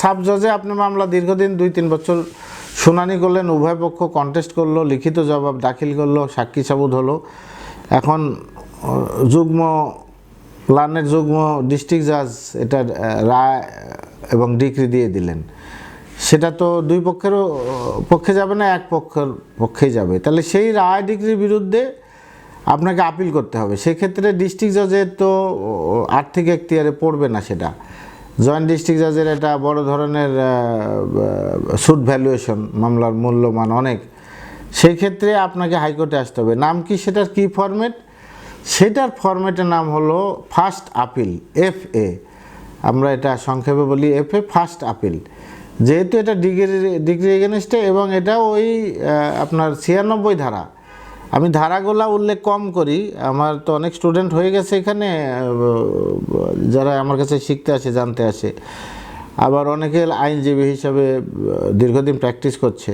Sub জজে আপনি মামলা দীর্ঘদিন, দুই, তিন বছর শুনানি করলেন, উভয় পক্ষ কন্টেস্ট করল, লিখিত জবাব দাখিল করল, সাক্ষী সাবুদ হলো। এখন যুগ্ম লার্নের যুগ্ম ডিস্ট্রিক্ট জাজ এটার রায় এবং ডিগ্রি দিয়ে দিলেন। সেটা তো দুই পক্ষেরও পক্ষে যাবে না, এক পক্ষের পক্ষেই যাবে। তাহলে সেই রায় ডিগ্রির বিরুদ্ধে আপনাকে আপিল করতে হবে। সেক্ষেত্রে ডিস্ট্রিক্ট জজের তো আর্থিক এখতিয়ারে পড়বে না সেটা। জয়েন্ট ডিস্ট্রিক্ট জাজের এটা বড় ধরনের সুট ভ্যালুয়েশন মামলার মূল্যমান অনেক। সেই ক্ষেত্রে আপনাকে হাইকোর্টে আসতে হবে। নাম কি সেটার কি ফরম্যাট সেটার ফরম্যাটের নাম হলো ফার্স্ট আপিল এফ এ আমরা এটা সংক্ষেপে বলি এফ এ ফার্স্ট আপিল যেহেতু এটা ডিগ্রি ডিগ্রি এগেনস্টে এবং এটা ওই আপনার ছিয়ানব্বই ধারা। আমি ধারাগুলা উল্লেখ কম করি। আমার তো অনেক স্টুডেন্ট হয়ে গেছে এখানে, যারা আমার কাছে শিখতে আসে, জানতে আসে। আবার অনেকে আইনজীবী হিসাবে, দীর্ঘদিন প্র্যাকটিস করছে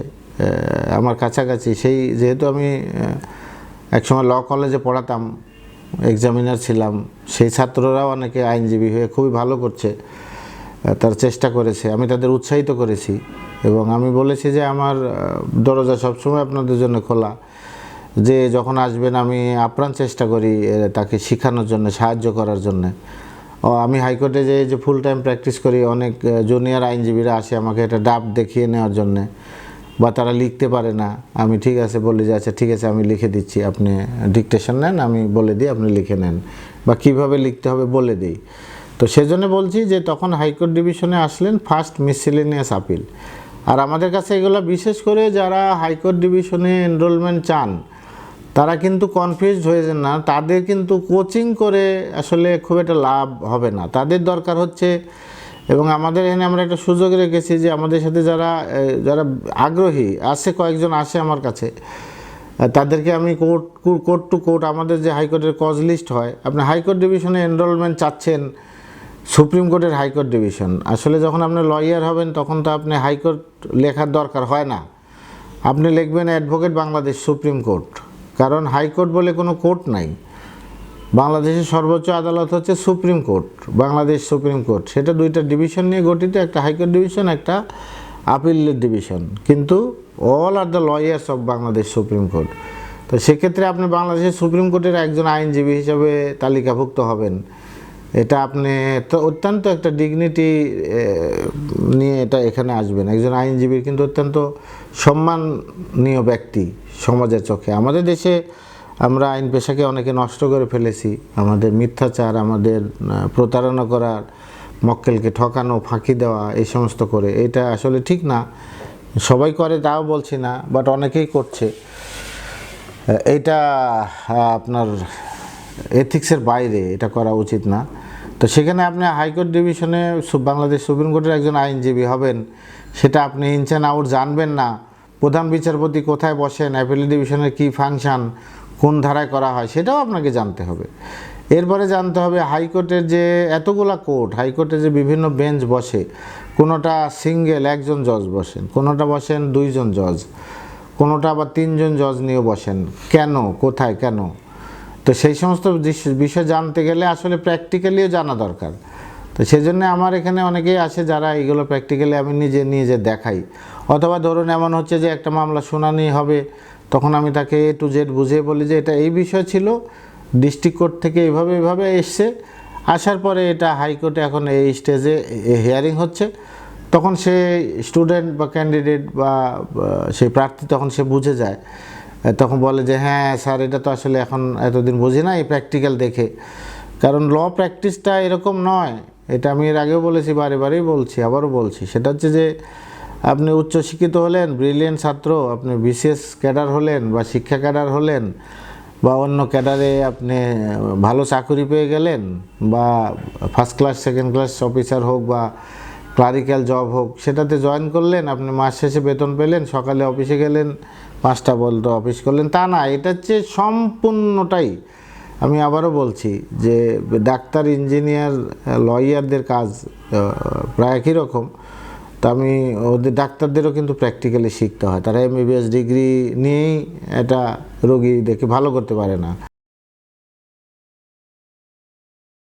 আমার কাছাকাছি। সেই যেহেতু আমি একসময় ল কলেজে পড়াতাম এক্সামিনার ছিলাম, সেই ছাত্ররাও অনেকে আইনজীবী হয়ে খুবই ভালো করছে তার চেষ্টা করেছে। আমি তাদের উৎসাহিত করেছি এবং আমি বলেছি যে আমার দরজা সবসময় আপনাদের জন্য খোলা। যে যখন আসবেন, আমি আপ্রাণ চেষ্টা করি তাকে শেখানোর জন্য, সাহায্য করার জন্য। ও, আমি হাইকোর্টে যে যে ফুল টাইম প্র্যাকটিস করি, অনেক জুনিয়র আইনজীবীরা আসে আমাকে এটা ডাব দেখিয়ে নেওয়ার জন্যে, বা তারা লিখতে পারে না। আমি, ঠিক আছে বলি যে আচ্ছা ঠিক আছে, আমি লিখে দিচ্ছি, আপনি ডিকটেশন নেন, আমি বলে দিই, আপনি লিখে নেন। বা কীভাবে লিখতে হবে, বলে দিই। তো সেজন্য বলছি যে, তখন হাইকোর্ট ডিভিশনে আসলেন ফার্স্ট মিসিলেনিয়াস আপিল আর আমাদের কাছে এগুলো বিশেষ করে যারা হাইকোর্ট ডিভিশনে এনরোলমেন্ট চান তারা কিন্তু কনফিউজড হয়ে যান না। তাদের কিন্তু কোচিং করে আসলে খুব একটা লাভ হবে না। তাদের দরকার হচ্ছে এবং আমাদের এখানে আমরা একটা সুযোগ রেখেছি যে আমাদের সাথে যারা যারা আগ্রহী, আছে কয়েকজন আসে আমার কাছে তাদেরকে আমি কোর্ট কোর্ট টু কোর্ট আমাদের যে হাইকোর্টের কজ লিস্ট হয়, আপনি হাইকোর্ট ডিভিশনে এনরোলমেন্ট চাচ্ছেন, সুপ্রিম কোর্টের হাইকোর্ট ডিভিশন আসলে যখন আপনি লয়ার হবেন তখন তো আপনি হাইকোর্ট লেখার দরকার হয় না। আপনি লিখবেন অ্যাডভোকেট বাংলাদেশ সুপ্রিম কোর্ট। কারণ হাইকোর্ট বলে কোনো কোর্ট নাই। বাংলাদেশের সর্বোচ্চ আদালত হচ্ছে supreme court, Bangladesh supreme court. সেটা দুইটা ডিভিশন নিয়ে গঠিত, একটা হাইকোর্ট ডিভিশন, একটা আপিলের ডিভিশন। কিন্তু all are the lawyers of Bangladesh supreme court. তো সেক্ষেত্রে আপনি বাংলাদেশের সুপ্রিম কোর্টের একজন আইনজীবী হিসাবে তালিকাভুক্ত হবেন। এটা আপনি অত্যন্ত একটা ডিগনিটি নিয়ে এটা এখানে আসবেন। একজন আইনজীবীর কিন্তু অত্যন্ত সম্মাননীয় ব্যক্তি সমাজের চোখে। আমাদের দেশে আমরা আইন পেশাকে অনেকে নষ্ট করে ফেলেছি। আমাদের মিথ্যাচার আমাদের প্রতারণা করার মক্কেলকে ঠকানো ফাঁকি দেওয়া এই সমস্ত করে। এটা আসলে ঠিক না। সবাই করে তাও বলছি না বাট অনেকেই করছে। আহ, আপনার এথিক্সের বাইরে এটা করা উচিত না। তো সেখানে আপনি হাইকোর্ট ডিভিশনে বাংলাদেশ সুপ্রিম কোর্টের একজন আইনজীবী হবেন, সেটা আপনি ইনচ আউট জানবেন না। প্রধান বিচারপতি কোথায় বসেন অ্যাপিল ডিভিশনের কী ফাংশন কোন ধারায় করা হয়, সেটাও আপনাকে জানতে হবে। এরপরে জানতে হবে হাইকোর্টের যে এতগুলা কোর্ট হাইকোর্টে যে বিভিন্ন বেঞ্চ বসে, কোনোটা সিঙ্গেল একজন জজ বসেন, কোনোটা বসেন দুইজন জজ কোনোটা আবার তিনজন জজ নিয়ে বসেন। কেন? কোথায়? কেন? তো সেই সমস্ত বিষয় জানতে গেলে আসলে প্র্যাকটিক্যালিও জানা দরকার। তো সেই জন্য আমার এখানে অনেকেই আছে যারা এগুলো প্র্যাকটিক্যালি আমি নিজে নিজে দেখাই। অথবা ধরুন এমন হচ্ছে যে একটা মামলা শুনানি হবে, তখন আমি তাকে এ টু জেড বুঝিয়ে বলি যে এটা এই বিষয় ছিল ডিস্ট্রিক্ট কোর্ট থেকে এইভাবে এইভাবে এসছে। আসার পরে এটা হাইকোর্টে এখন এই স্টেজে হিয়ারিং হচ্ছে। তখন সে স্টুডেন্ট বা ক্যান্ডিডেট বা, সেই প্রার্থী তখন সে বুঝে যায়। তখন বলে যে হ্যাঁ স্যার, এটা তো আসলে এখন এতদিন বুঝি না, এই প্র্যাকটিক্যাল দেখে। কারণ ল প্র্যাকটিসটা এরকম নয়। এটা আমি এর আগেও বলেছি, বারে বারেই বলছি, আবারও বলছি। সেটা হচ্ছে যে, আপনি উচ্চশিক্ষিত হলেন ব্রিলিয়েন্ট ছাত্র, আপনি বিশেষ ক্যাডার হলেন বা শিক্ষা ক্যাডার হলেন বা অন্য ক্যাডারে আপনি ভালো চাকরি পেয়ে গেলেন বা first class second class officer হোক বা ক্লারিক্যাল জব হোক, সেটাতে জয়েন করলেন, আপনি মাস শেষে বেতন পেলেন, সকালে অফিসে গেলেন, পাঁচটা বলতো অফিস করলেন। তা না এটা হচ্ছে সম্পূর্ণটাই আমি আবারও বলছি যে ডাক্তার ইঞ্জিনিয়ার লয়ারদের কাজ প্রায় একই রকম। তো আমি ওদের, ডাক্তারদেরও কিন্তু প্র্যাকটিক্যালি শিখতে হয়। তারা এমবিবিএস ডিগ্রি নিয়েই এটা রোগী দেখে ভালো করতে পারে না।